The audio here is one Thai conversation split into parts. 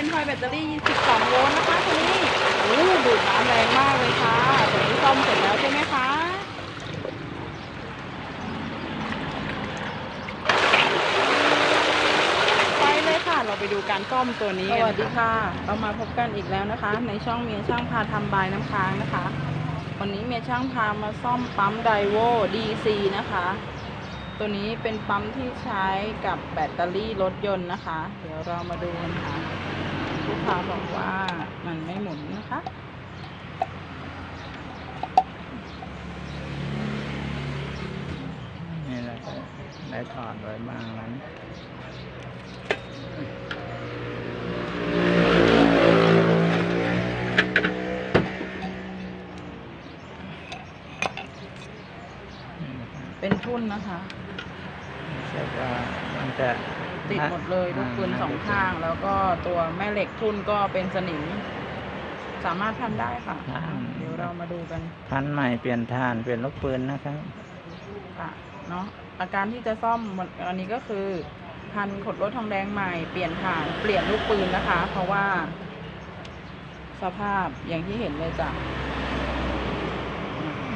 เป็นทอยแบตเตอรี่ 12 โวลต์นะคะตัวนี้โอ้ดูดน้ำแรงมากเลยค่ะตัวนี้ซ่อมเสร็จแล้วใช่ไหมคะไปเลยค่ะ เราไปดูการซ่อมตัวนี้สกันวัสดีค่ะ เรามาพบกันอีกแล้วนะคะ ในช่องเมียช่างพาทำบายน้ำค้างนะคะ วันนี้เมียช่างพามาซ่อมปั๊มไดโว DC นะคะตัวนี้เป็นปั๊มที่ใช้กับแบตเตอรี่รถยนต์นะคะ เดี๋ยวเรามาดูกันค่ะ ลูกค้าบอกว่ามันไม่หมุนนะคะ นี่เราก็ได้ถอดไว้บ้างนั้นเป็นทุ่นนะคะเสร็จว่ามันจะ ติดหมดเลยลูกปืนสองข้าง แล้วก็ตัวแม่เหล็กทุ่นก็เป็นสนิม สามารถพันได้ค่ะเดี๋ยวเรามาดูกันพันใหม่เปลี่ยนฐานเปลี่ยนลูกปืนนะครับ ค่ะเนาะอาการที่จะซ่อมอันนี้ก็คือพันขดลวดทองแดงใหม่เปลี่ยนถ่านเปลี่ยนลูกปืนนะคะ เพราะว่า สภาพอย่างที่เห็นเลยจ้ะ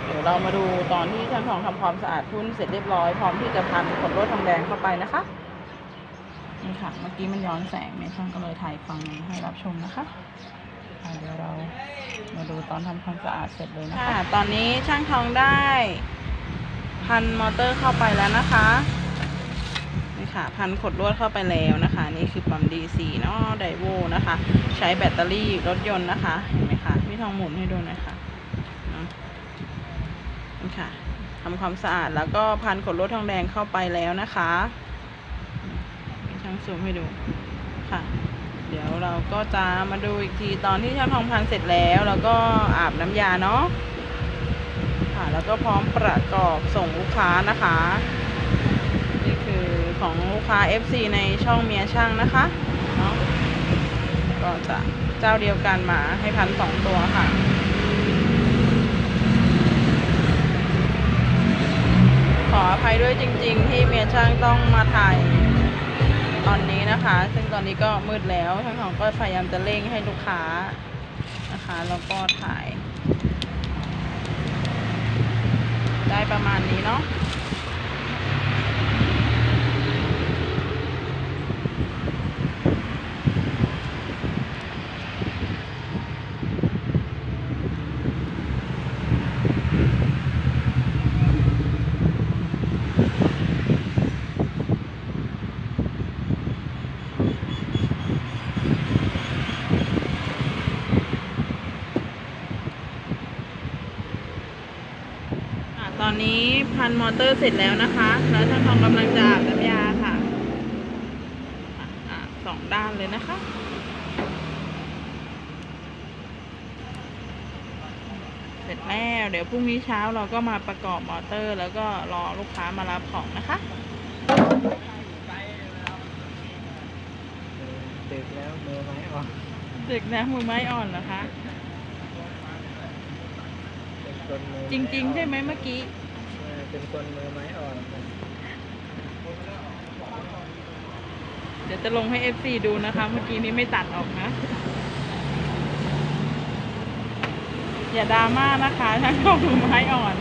เดี๋ยวเรามาดูตอนที่ช่างทองทำความสะอาดทุ่นเสร็จเรียบร้อยพร้อมที่จะพันขดลวดทองแดงเข้าไปนะคะ นี่ค่ะ เมื่อกี้มันย้อนแสงเนี่ช่างก็เลยถ่ายฟังให้รับชมนะคะเดี๋ยวเรามาดูตอนทำความสะอาดเสร็จเลยนะคะ ตอนนี้ช่างทองได้ พันมอเตอร์เข้าไปแล้วนะคะนี่ค่ะ พันขดลวดเข้าไปแล้วนะคะ นี่คือปั๊ม DC เนาะไดโวนะคะ ใช้แบตเตอรี่รถยนต์นะคะ เห็นไหมคะพี่ทองหมุนให้ดูหน่อยค่ะนี่ค่ะทำความสะอาดแล้วก็พันขดลวดทองแดงเข้าไปแล้วนะคะ ซูมให้ดูค่ะ เดี๋ยวเราก็จะมาดูอีกทีตอนที่ช่างทองพันเสร็จแล้วแล้วก็อาบน้ำยาเนาะค่ะ แล้วก็พร้อมประกอบส่งลูกค้านะคะ นี่คือของลูกค้า FC ในช่องเมียช่างนะคะเนาะก็จะเจ้าเดียวกันมาให้พันสองตัวค่ะขออภัยด้วยจริง ๆ ที่เมียช่างต้องมาถ่าย ตอนนี้นะคะ ซึ่งตอนนี้ก็มืดแล้วทางของก็พยายามจะเร่งให้ลูกค้านะคะแล้วก็ถ่าย ได้ประมาณนี้เนาะตอนนี้ พันมอเตอร์เสร็จแล้วนะคะ แล้วช่างทองกำลังจะอาบน้ำยาค่ะอะอะสองด้านเลยนะคะเสร็จแล้วเดี๋ยวพรุ่งนี้เช้าเราก็มาประกอบมอเตอร์ แล้วก็รอลูกค้ามารับของนะคะตึกแล้วมือไม้ออกเด็กนะมือไม้อ่อนเหรอคะเป็นคนมือจริง ๆ ใช่ไหมเมื่อกี้ เป็นคนมือไม้อ่อนเดี๋ยวจะลงให้ FC ดูนะคะ เมื่อกี้นี้ไม่ตัดออกนะ อย่าดราม่านะคะช่างทองมือไม้อ่อน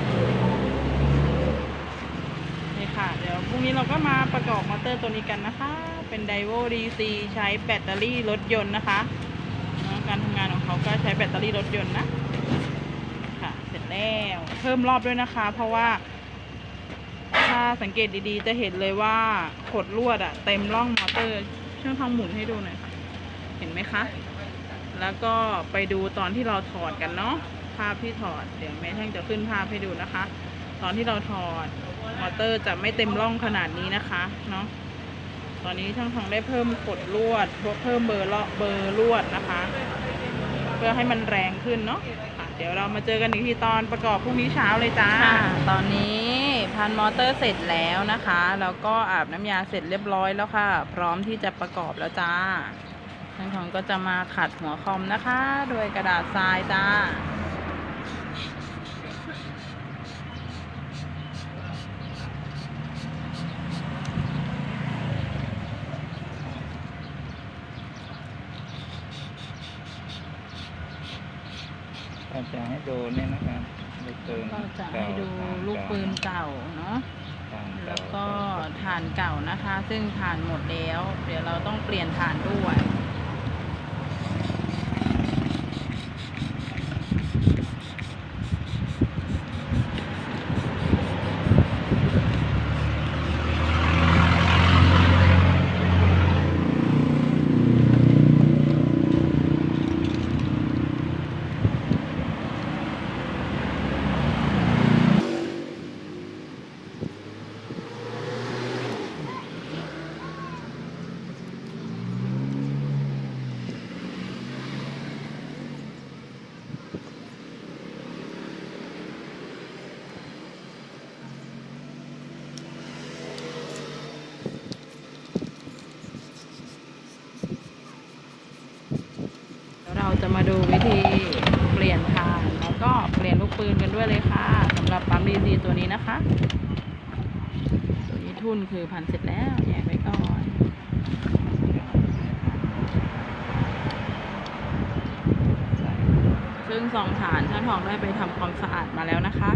นี่ค่ะ เดี๋ยวพรุ่งนี้เราก็มาประกอบมอเตอร์ตัวนี้กันนะคะ เป็นไดโว DC ใช้แบตเตอรี่รถยนต์นะคะเนอะการทำงานของเขาก็ใช้แบตเตอรี่รถยนต์นะ ค่ะ เสร็จแล้ว เพิ่มรอบด้วยนะคะ เพราะว่า ถ้าสังเกตดีๆ จะเห็นเลยว่าขดลวดอะเต็มร่องมอเตอร์ ช่างทองหมุนให้ดูหน่อยค่ะ เห็นไหมคะ แล้วก็ไปดูตอนที่เราถอดกันเนาะ ภาพที่ถอด เดี๋ยวแม่ช่งจะขึ้นภาพให้ดูนะคะ ตอนที่เราถอดมอเตอร์จะไม่เต็มร่องขนาดนี้นะคะ เนาะ ตอนนี้ช่างทองได้เพิ่มขดลวด เพิ่มเบอร์ลเบอร์ลวดนะคะ เพื่อให้มันแรงขึ้นเนาะะเดี๋ยวเรามาเจอกันอีกทีตอนประกอบพรุ่งนี้เช้าเลยจ้า ตอนนี้ พันมอเตอร์เสร็จแล้วนะคะ แล้วก็อาบน้ำยาเสร็จเรียบร้อยแล้วค่ะ พร้อมที่จะประกอบแล้วจ้าทางของก็จะมาขัดหัวคอมนะคะด้วยกระดาษทรายจ้าเราจะให้ดูเนี่ยนะคะดูเติมเราจะให้ดู ลูกปืนเก่าเนาะฐานเาแล้วก็ฐานเก่านะคะ ซึ่งฐานหมดแล้ว เดี๋ยวเราต้องเปลี่ยนฐานด้วย เดี๋ยวเราจะมาดูวิธีเปลี่ยนฐานแล้วก็ ฟืนกันด้วยเลยค่ะสำหรับปั๊มดีซีตัวนี้นะคะ ตัวนี้ทุนคือพันเสร็จแล้วแยกไว้ก่อนซึ่งสองฐานช่างทองได้ไปทำความสะอาดมาแล้วนะคะ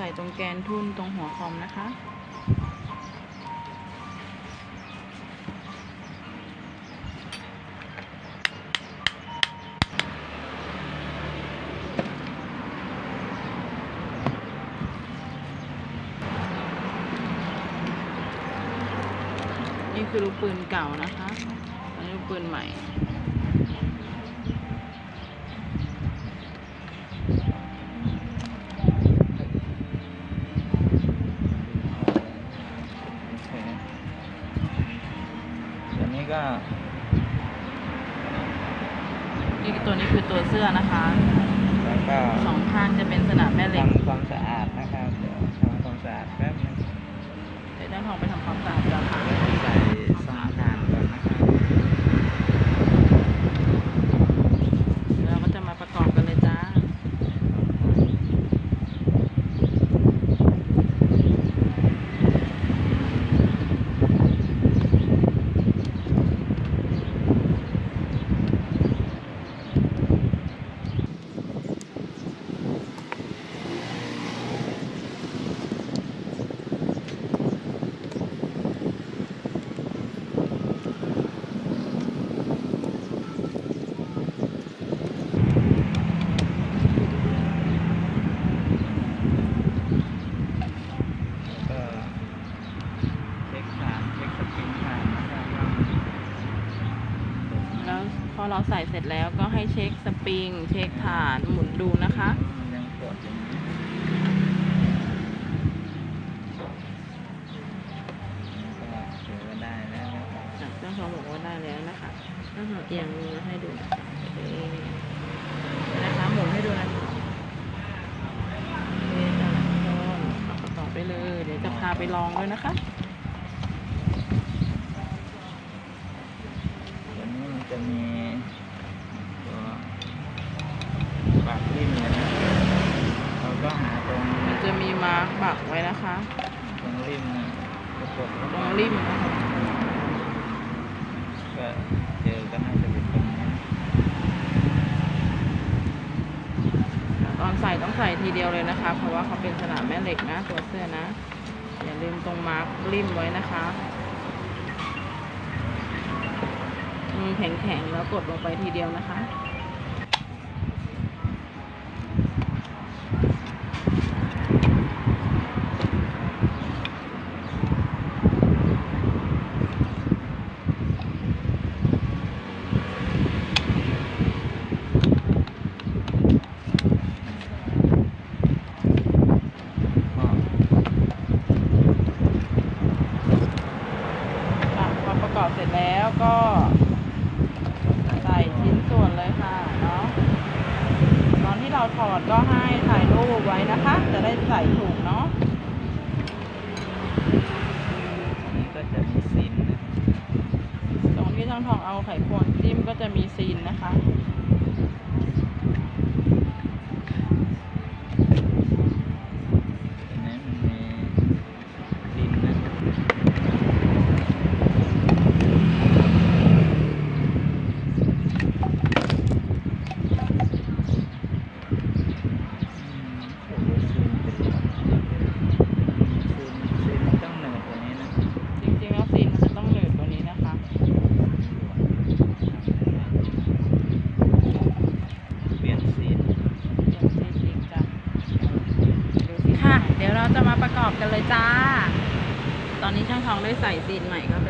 ส่ตรงแกนทุ่นตรงหัวคอมนะคะ นี่คือลูกปืนเก่านะคะ อันนี้ลูกปืนใหม่ ใส่เสร็จแล้วก็ให้เช็คสปริง เช็คฐานหมุนดูนะคะมันยังกดอกว่าได้แล้วนะครับจากเจ้าของบอกว่าได้แล้วนะคะเจ้าของเอียงมือให้ดูนะคะโอเคนะคะหมุนให้ดูนะคะโอเคจ้ะทุกคนเอาประกอไปเลย เดี๋ยวจะพาไปลองด้วยนะคะตัวนี้มันจะมี ปากริมเลยนะเราก็หาตรงมันจะมีมาร์กปักไว้นะคะ ตรงริมนะกดกดตรงริมนะคะก็เจอก็น่าจะเป็นตรงนี้ตอนใส่ต้องใส่ทีเดียวเลยนะคะ เพราะว่าเขาเป็นสนามแม่เหล็กนะ ตัวเสื้อนะ อย่าลืมตรงมาร์กริมไว้นะคะมือแข็งๆแล้วกดลงไปทีเดียวนะคะ ก็ ค่ะพอประกอบเสร็จแล้วก็ใส่ชิ้นส่วนเลยค่ะเนาะตอนที่เราถอดก็ให้ ถ่ายรูปไว้นะคะ จะได้ใส่ถูกเนาะนี่ก็จะมีซีนนะตรงที่ช่างทองเอาไข่ควงจิ้มก็จะมีซีนนะคะ อันนี้มันมีดินนะอืมโอ้โหซินเป็นซินซินต้องเหนือกว่านี้นะ จริงๆแล้วซีนมันจะต้องหนืดกว่านี้นะคะ เปลี่ยนซีน อย่างซีนจริงจ้ะดูสิค่ะ เดี๋ยวเราจะมาประ กันเลยจ้า ตอนนี้ช่างทองได้ใส่ซีนใหม่เข้าไป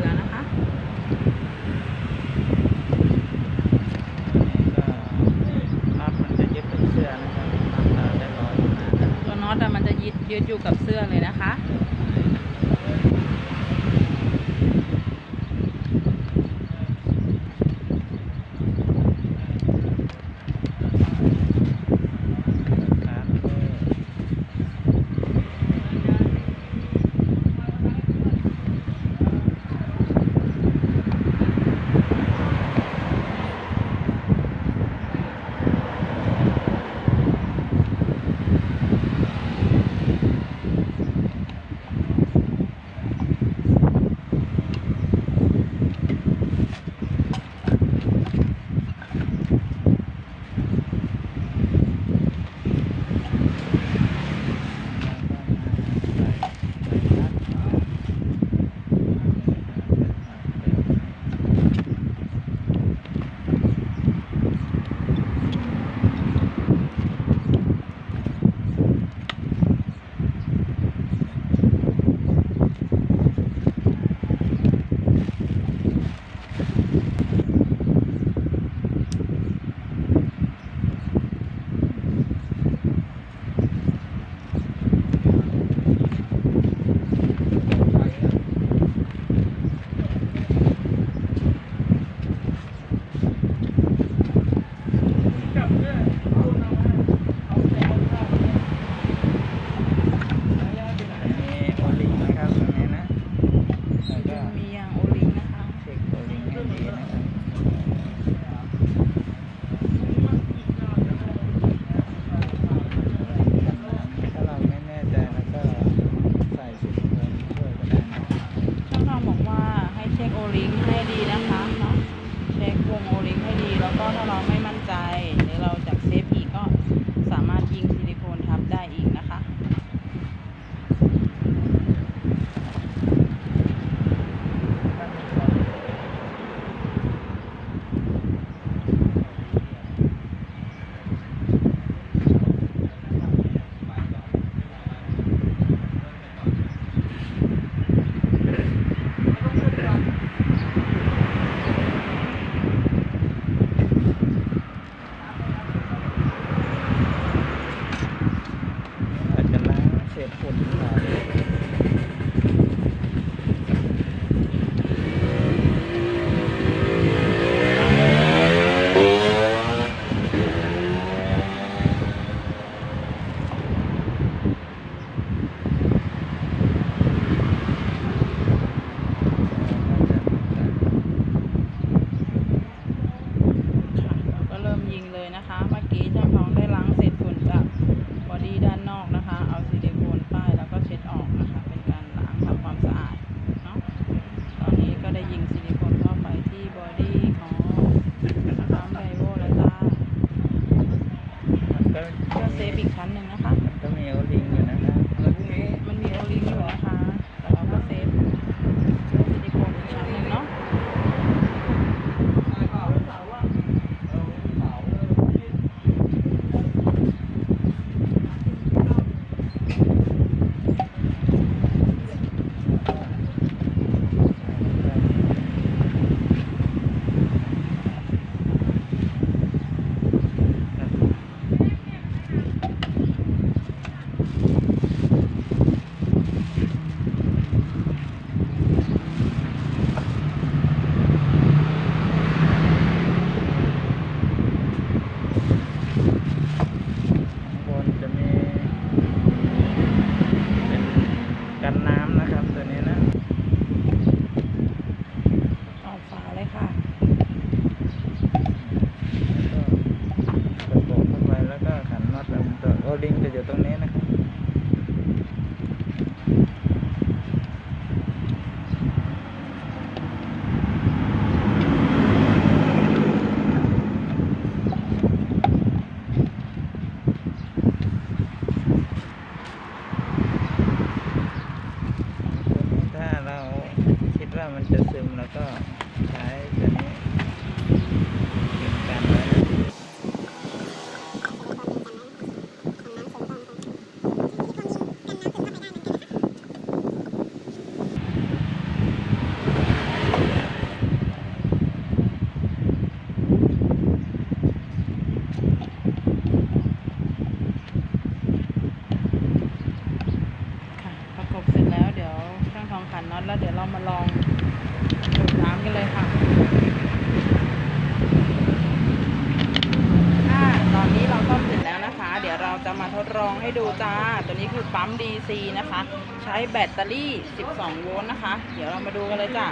แล้วน ช้แบตเตอรี่ 12 โวลต์นะคะ เดี๋ยวเรามาดูกันเลยจ้ะ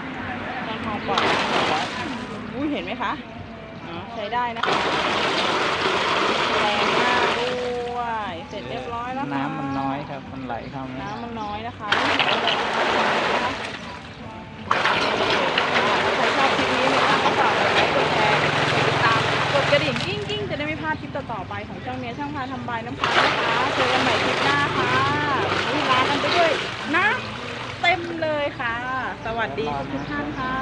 ช่างทองปล่อยอุ้ยเห็นไหมคะอ๋อใช้ได้นะคะแรงมากด้วย เสร็จเรียบร้อยแล้วค่ะน้ำมันน้อยครับ มันไหลเข้าไม่ได้น้ำมันน้อยนะคะไม่เห็นอะไรนะคะถ้าใครชอบคลิปนี้นะคะก็ฝากกดไลค์กดแชร์กดติดตามกดกระดิ่งกิ้งาดคลิปต่อๆไปของช่องเนี้ยช่างพาทำบายน้ำพานะคะเจอกันใหม่คลิปหน้าค่ะวันนี้ลากันไปด้วยนะเต็มเลยค่ะ สวัสดีทุกท่านค่ะ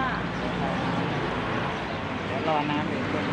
เดี๋ยวรอน้ำอีกคน